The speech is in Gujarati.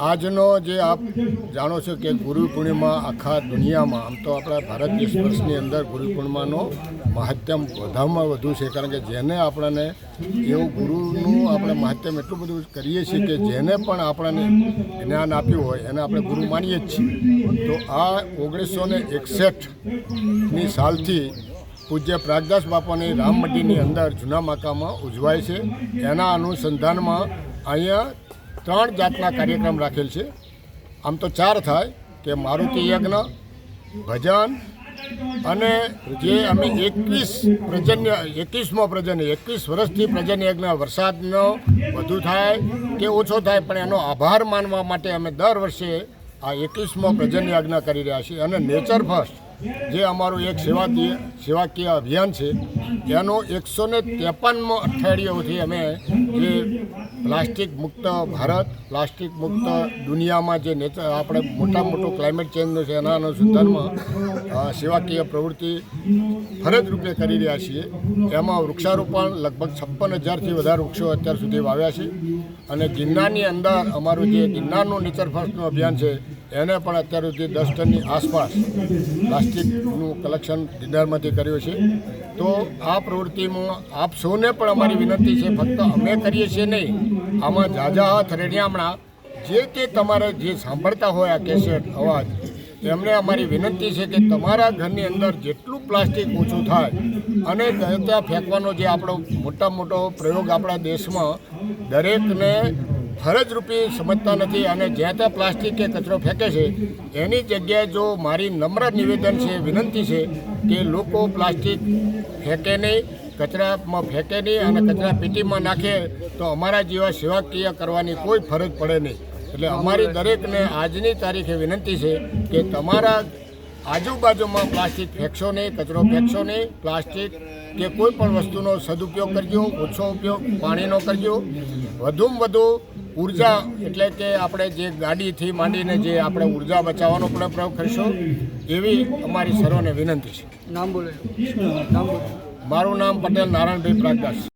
આજનો જે આપ જાણો છો કે ગુરુ પૂર્ણિમા આખા દુનિયામાં, આમ તો આપણા ભારત દેશ વર્ષની અંદર ગુરુ પૂર્ણિમાનો મહત્તમ વધારેમાં વધુ છે, કારણ કે જેને આપણને એવું ગુરુનું આપણે મહત્તમ એટલું બધું કરીએ છીએ કે જેને પણ આપણને જ્ઞાન આપ્યું હોય, એને આપણે ગુરુ માનીએ જ છીએ. તો આ ઓગણીસો ને એકસઠની સાલથી પૂજ્ય પ્રાગદાસ બાપાની રામ મંદિરની અંદર જૂના માકામાં ઉજવાય છે. એના અનુસંધાનમાં અહીંયા ત્રણ જાતના કાર્યક્રમ રાખેલ છે. આમ તો ચાર થાય કે મારુતિ યજ્ઞ, ભજન અને જે અમે એકવીસ પ્રજન્ય, એકવીસમો પ્રજન્ય, એકવીસ વર્ષથી પ્રજન્ય યજ્ઞ, વરસાદનો વધુ થાય કે ઓછો થાય, પણ એનો આભાર માનવા માટે અમે દર વર્ષે આ એકવીસમો પ્રજન્ય યજ્ઞ કરી રહ્યા છીએ. અને નેચર ફર્સ્ટ જે અમારું એક સેવાકીય સેવાકીય અભિયાન છે એનો એકસો ને ત્રેપનમો અઠવાડિયાઓથી અમે જે પ્લાસ્ટિક મુક્ત ભારત, પ્લાસ્ટિક મુક્ત દુનિયામાં જે નેતા આપણે મોટા મોટો ક્લાઇમેટ ચેન્જનું છે, એના અનુસંધાનમાં સેવાકીય પ્રવૃત્તિ ફરજ રૂપે કરી રહ્યા છીએ. એમાં વૃક્ષારોપણ લગભગ છપ્પન હજારથી વધારે વૃક્ષો અત્યાર સુધી વાવ્યા છે. અને ગિરનારની અંદર અમારું જે ગિરનારનું નેચર ફર્સ્ટનું અભિયાન છે એને પણ અત્યાર સુધી દસ ટનની આસપાસ પ્લાસ્ટિકનું કલેક્શન ગિરનારમાંથી કર્યું છે. તો આ પ્રવૃત્તિમાં આપ સૌને પણ અમારી વિનંતી છે, ફક્ત અમે કરીએ છીએ નહીં, આમાં ઝાઝા હાથ રેડિયામણા, જે તે તમારે જે સાંભળતા હોય આ કેસેટ, અવાજ એમને અમારી વિનંતી છે કે તમારા ઘરની અંદર જેટલું પ્લાસ્ટિક ઓછું થાય અને ત્યાં ફેંકવાનો જે આપણો મોટા મોટો પ્રયોગ આપણા દેશમાં દરેકને ફરજરૂપી સમજતા નથી અને જ્યાં ત્યાં પ્લાસ્ટિક કે કચરો ફેંકે છે, એની જગ્યાએ જો મારી નમ્ર નિવેદન છે, વિનંતી છે કે લોકો પ્લાસ્ટિક ફેંકે નહીં, કચરામાં ફેંકે નહીં અને કચરા પેટીમાં નાખે, તો અમારા જેવા સેવાકીય કરવાની કોઈ ફરજ પડે નહીં. એટલે અમારી દરેકને આજની તારીખે વિનંતી છે કે તમારા આજુબાજુમાં પ્લાસ્ટિક ફેંકશો નહીં, કચરો ફેંકશો નહીં, પ્લાસ્ટિક કે કોઈ પણ વસ્તુનો સદુપયોગ કરજો, ઓછો ઉપયોગ પાણીનો કરજો. વધુમાં વધુ ઊર્જા એટલે કે આપણે જે ગાડીથી માંડીને જે આપણે ઊર્જા બચાવવાનો પણ પ્રયોગ કરીશું એવી અમારી સર્વને વિનંતી છે. નામ બોલે. નામ બોલો. મારું નામ પટેલ નારાયણભાઈ પ્રાગદાસ